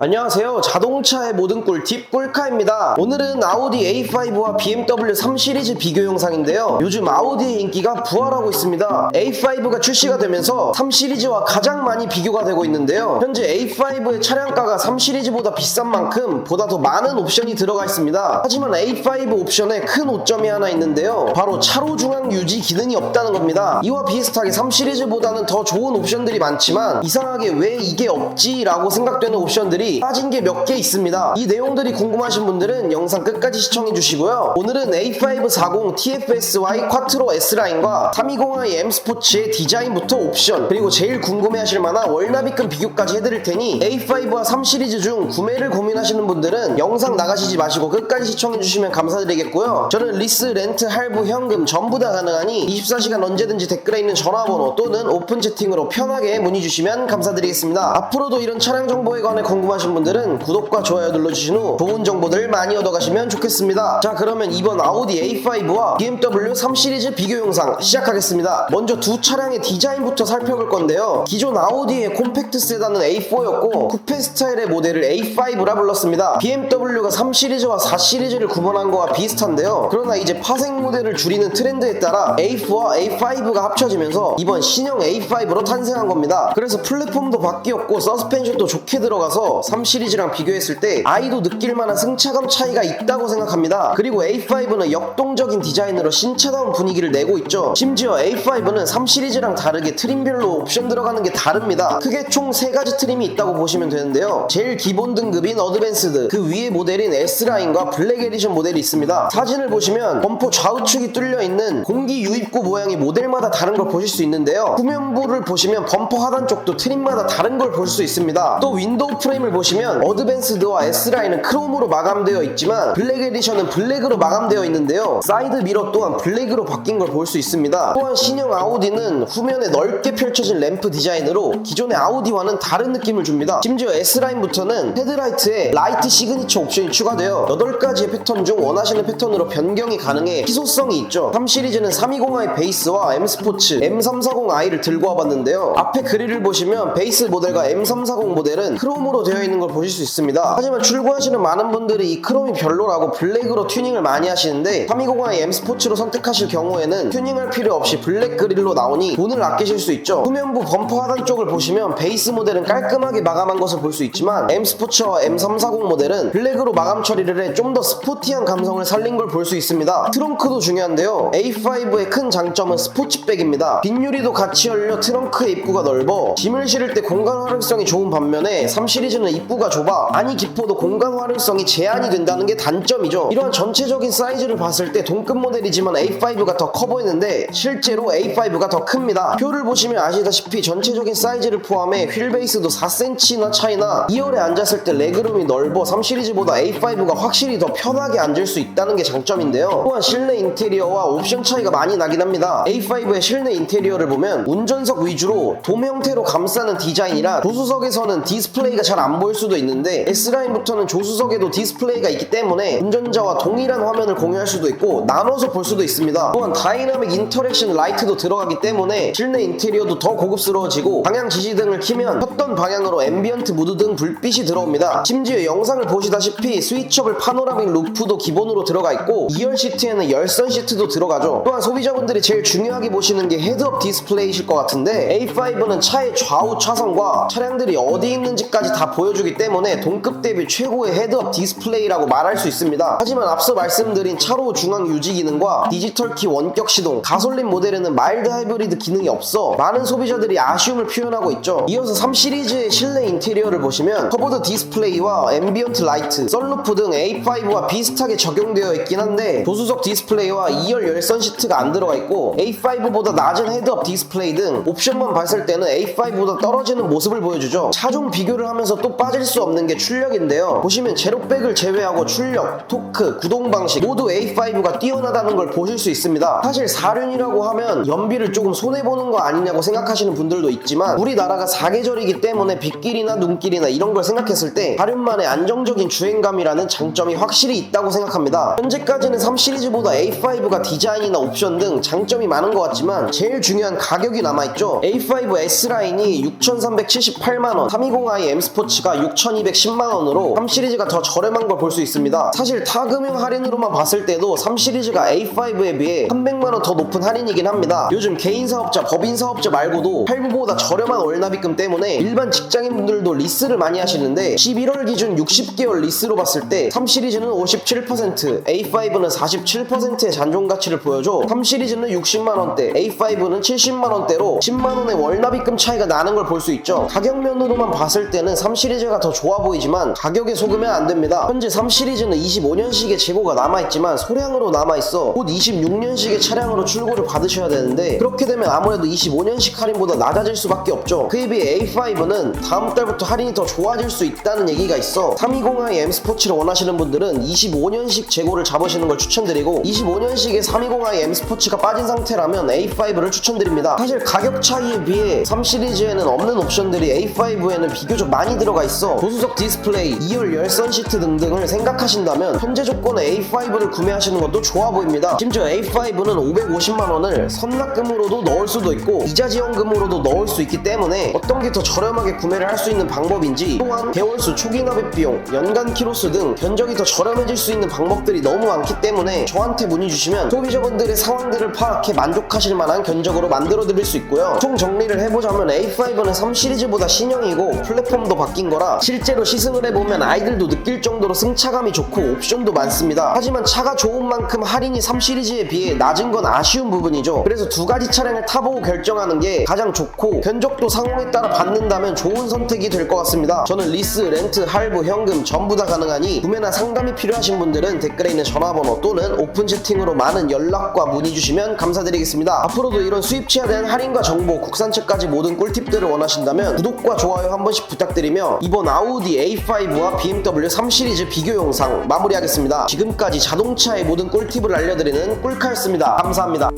안녕하세요. 자동차의 모든 꿀팁 꿀카입니다. 오늘은 아우디 A5와 BMW 3 시리즈 비교 영상인데요. 요즘 아우디의 인기가 부활하고 있습니다. A5가 출시가 되면서 3 시리즈와 가장 많이 비교가 되고 있는데요. 현재 A5의 차량가가 3 시리즈보다 비싼 만큼 보다 더 많은 옵션이 들어가 있습니다. 하지만 A5 옵션에 큰 오점이 하나 있는데요. 바로 차로 중앙 유지 기능이 없다는 겁니다. 이와 비슷하게 3 시리즈보다는 더 좋은 옵션들이 많지만 이상하게 왜 이게 없지 라고 생각되는 옵션들이 빠진 게 몇 개 있습니다. 이 내용들이 궁금하신 분들은 영상 끝까지 시청해 주시고요. 오늘은 A540 TFSY 쿼트로 S라인과 320i M 스포츠의 디자인부터 옵션 그리고 제일 궁금해하실 만한 월납입금 비교까지 해드릴 테니 A5와 3 시리즈 중 구매를 고민하시는 분들은 영상 나가시지 마시고 끝까지 시청해 주시면 감사드리겠고요. 저는 리스, 렌트, 할부, 현금 전부 다 가능하니 24시간 언제든지 댓글에 있는 전화번호 또는 오픈 채팅으로 편하게 문의 주시면 감사드리겠습니다. 앞으로도 이런 차량 정보에 관해 궁금하신 분들은 구독과 좋아요 눌러주신 후 좋은 정보들 많이 얻어가시면 좋겠습니다. 자 그러면 이번 아우디 A5와 BMW 3 시리즈 비교 영상 시작하겠습니다. 먼저 두 차량의 디자인부터 살펴볼 건데요. 기존 아우디의 콤팩트 세단은 A4였고 쿠페 스타일의 모델을 A5라 불렀습니다. BMW가 3 시리즈와 4 시리즈를 구분한 거와 비슷한데요. 그러나 이제 파생 모델을 줄이는 트렌드에 따라 A4와 A5가 합쳐지면서 이번 신형 A5로 탄생한 겁니다. 그래서 플랫폼도 바뀌었고 서스펜션도 좋게 들어가서 3 시리즈랑 비교했을 때 아이도 느낄 만한 승차감 차이가 있다고 생각합니다. 그리고 A5는 역동적인 디자인으로 신차다운 분위기를 내고 있죠. 심지어 A5는 3 시리즈랑 다르게 트림별로 옵션 들어가는 게 다릅니다. 크게 총 3가지 트림이 있다고 보시면 되는데요. 제일 기본 등급인 어드밴스드, 그 위에 모델인 S라인과 블랙 에디션 모델이 있습니다. 사진을 보시면 범퍼 좌우측이 뚫려 있는 공기 유입구 모양이 모델마다 다른 걸 보실 수 있는데요. 후면부를 보시면 범퍼 하단 쪽도 트림마다 다른 걸 볼 수 있습니다. 또 윈도우 프레임을 보시면 어드밴스드와 S라인은 크롬으로 마감되어 있지만 블랙 에디션은 블랙으로 마감되어 있는데요. 사이드 미러 또한 블랙으로 바뀐 걸 볼 수 있습니다. 또한 신형 아우디는 후면에 넓게 펼쳐진 램프 디자인으로 기존의 아우디와는 다른 느낌을 줍니다. 심지어 S라인부터는 헤드라이트에 라이트 시그니처 옵션이 추가되어 8가지의 패턴 중 원하시는 패턴으로 변경이 가능해 희소성이 있죠. 3 시리즈는 320i 베이스와 M 스포츠, M340i를 들고 와봤는데요. 앞에 그릴을 보시면 베이스 모델과 M340 모델은 크롬으로 되어 있는 걸 보실 수 있습니다. 하지만 출고하시는 많은 분들이 이 크롬이 별로라고 블랙으로 튜닝을 많이 하시는데 320i M 스포츠로 선택하실 경우에는 튜닝할 필요 없이 블랙 그릴로 나오니 돈을 아끼실 수 있죠. 후면부 범퍼 하단 쪽을 보시면 베이스 모델은 깔끔하게 마감한 것을 볼 수 있지만 M 스포츠와 M340 모델은 블랙으로 마감 처리를 해 좀 더 스포티한 감성을 살린 걸 볼 수 있습니다. 트렁크도 중요한데요. A5의 큰 장점은 스포츠백입니다. 빗유리도 같이 열려 트렁크의 입구가 넓어 짐을 실을 때 공간 활용성이 좋은 반면에 3 시리즈는 입구가 좁아 안이 깊어도 공간 활용성이 제한이 된다는 게 단점이죠. 이러한 전체적인 사이즈를 봤을 때 동급 모델이지만 A5가 더 커 보이는데 실제로 A5가 더 큽니다. 표를 보시면 아시다시피 전체적인 사이즈를 포함해 휠 베이스도 4cm나 차이나 2열에 앉았을 때 레그룸이 넓어 3 시리즈보다 A5가 확실히 더 편하게 앉을 수 있다는 게 장점인데요. 또한 실내 인테리어와 옵션 차이가 많이 나긴 합니다. A5의 실내 인테리어를 보면 운전석 위주로 돔 형태로 감싸는 디자인이라 조수석에서는 디스플레이가 잘안 보일 수도 있는데 S라인부터는 조수석에도 디스플레이가 있기 때문에 운전자와 동일한 화면을 공유할 수도 있고 나눠서 볼 수도 있습니다. 또한 다이나믹 인터랙션 라이트도 들어가기 때문에 실내 인테리어도 더 고급스러워지고 방향 지시등을 키면 켰던 방향으로 앰비언트 무드 등 불빛이 들어옵니다. 심지어 영상을 보시다시피 스위처블 파노라믹 루프도 기본으로 들어가 있고 2열 시트에는 열선 시트도 들어가죠. 또한 소비자분들이 제일 중요하게 보시는 게 헤드업 디스플레이실 것 같은데 A5는 차의 좌우 차선과 차량들이 어디 있는지까지 다 보여 주기 때문에 동급 대비 최고의 헤드업 디스플레이라고 말할 수 있습니다. 하지만 앞서 말씀드린 차로 중앙 유지 기능과 디지털 키 원격 시동, 가솔린 모델에는 마일드 하이브리드 기능이 없어 많은 소비자들이 아쉬움을 표현하고 있죠. 이어서 3 시리즈의 실내 인테리어를 보시면 커버드 디스플레이와 앰비언트 라이트, 썬루프 등 A5와 비슷하게 적용되어 있긴 한데 조수석 디스플레이와 2열 열선 시트가 안 들어가 있고 A5보다 낮은 헤드업 디스플레이 등 옵션만 봤을 때는 A5보다 떨어지는 모습을 보여주죠. 차종 비교를 하면서 또 빠질 수 없는 게 출력인데요. 보시면 제로백을 제외하고 출력, 토크, 구동 방식 모두 A5가 뛰어나다는 걸 보실 수 있습니다. 사실 4륜이라고 하면 연비를 조금 손해보는 거 아니냐고 생각하시는 분들도 있지만 우리나라가 사계절이기 때문에 빗길이나 눈길이나 이런 걸 생각했을 때 4륜만의 안정적인 주행감이라는 장점이 확실히 있다고 생각합니다. 현재까지는 3 시리즈보다 A5가 디자인이나 옵션 등 장점이 많은 것 같지만 제일 중요한 가격이 남아있죠. A5 S라인이 6,378만원, 320i M 스포츠가 시가 6,210만원으로 3 시리즈가 더 저렴한 걸 볼 수 있습니다. 사실 타금융 할인으로만 봤을 때도 3 시리즈가 A5에 비해 300만원 더 높은 할인이긴 합니다. 요즘 개인 사업자, 법인 사업자 말고도 할부보다 저렴한 월납입금 때문에 일반 직장인분들도 리스를 많이 하시는데 11월 기준 60개월 리스로 봤을 때 3 시리즈는 57%, A5는 47%의 잔존 가치를 보여줘 3 시리즈는 60만원대, A5는 70만원대로 10만원의 월납입금 차이가 나는 걸 볼 수 있죠. 가격면으로만 봤을 때는 3 시리즈 가 더 좋아 보이지만 가격에 속으면 안 됩니다. 현재 3 시리즈는 25년식의 재고가 남아있지만 소량으로 남아있어 곧 26년식의 차량으로 출고를 받으셔야 되는데 그렇게 되면 아무래도 25년식 할인보다 낮아질 수밖에 없죠. 그에 비해 A5는 다음 달부터 할인이 더 좋아질 수 있다는 얘기가 있어 320i M 스포츠를 원하시는 분들은 25년식 재고를 잡으시는 걸 추천드리고 25년식의 320i M 스포츠가 빠진 상태라면 A5를 추천드립니다. 사실 가격 차이에 비해 3 시리즈에는 없는 옵션들이 A5에는 비교적 많이 들어가 있어 고수석 디스플레이, 2열 열선 시트 등등을 생각하신다면 현재 조건의 A5를 구매하시는 것도 좋아 보입니다. 심지어 A5는 550만 원을 선납금으로도 넣을 수도 있고 이자 지원금으로도 넣을 수 있기 때문에 어떤 게 더 저렴하게 구매를 할 수 있는 방법인지 또한 개월수 초기 납입 비용, 연간 키로수 등 견적이 더 저렴해질 수 있는 방법들이 너무 많기 때문에 저한테 문의 주시면 소비자분들의 상황들을 파악해 만족하실 만한 견적으로 만들어 드릴 수 있고요. 총 정리를 해보자면 A5는 3 시리즈보다 신형이고 플랫폼도 바뀐 거라 실제로 시승을 해보면 아이들도 느낄 정도로 승차감이 좋고 옵션도 많습니다. 하지만 차가 좋은 만큼 할인이 3 시리즈에 비해 낮은 건 아쉬운 부분이죠. 그래서 두 가지 차량을 타보고 결정하는 게 가장 좋고 견적도 상황에 따라 받는다면 좋은 선택이 될 것 같습니다. 저는 리스, 렌트, 할부, 현금 전부 다 가능하니 구매나 상담이 필요하신 분들은 댓글에 있는 전화번호 또는 오픈 채팅으로 많은 연락과 문의 주시면 감사드리겠습니다. 앞으로도 이런 수입차에 대한 할인과 정보, 국산차까지 모든 꿀팁들을 원하신다면 구독과 좋아요 한 번씩 부탁드리며 이번 아우디 A5와 BMW 3 시리즈 비교 영상 마무리하겠습니다. 지금까지 자동차의 모든 꿀팁을 알려드리는 꿀카였습니다. 감사합니다.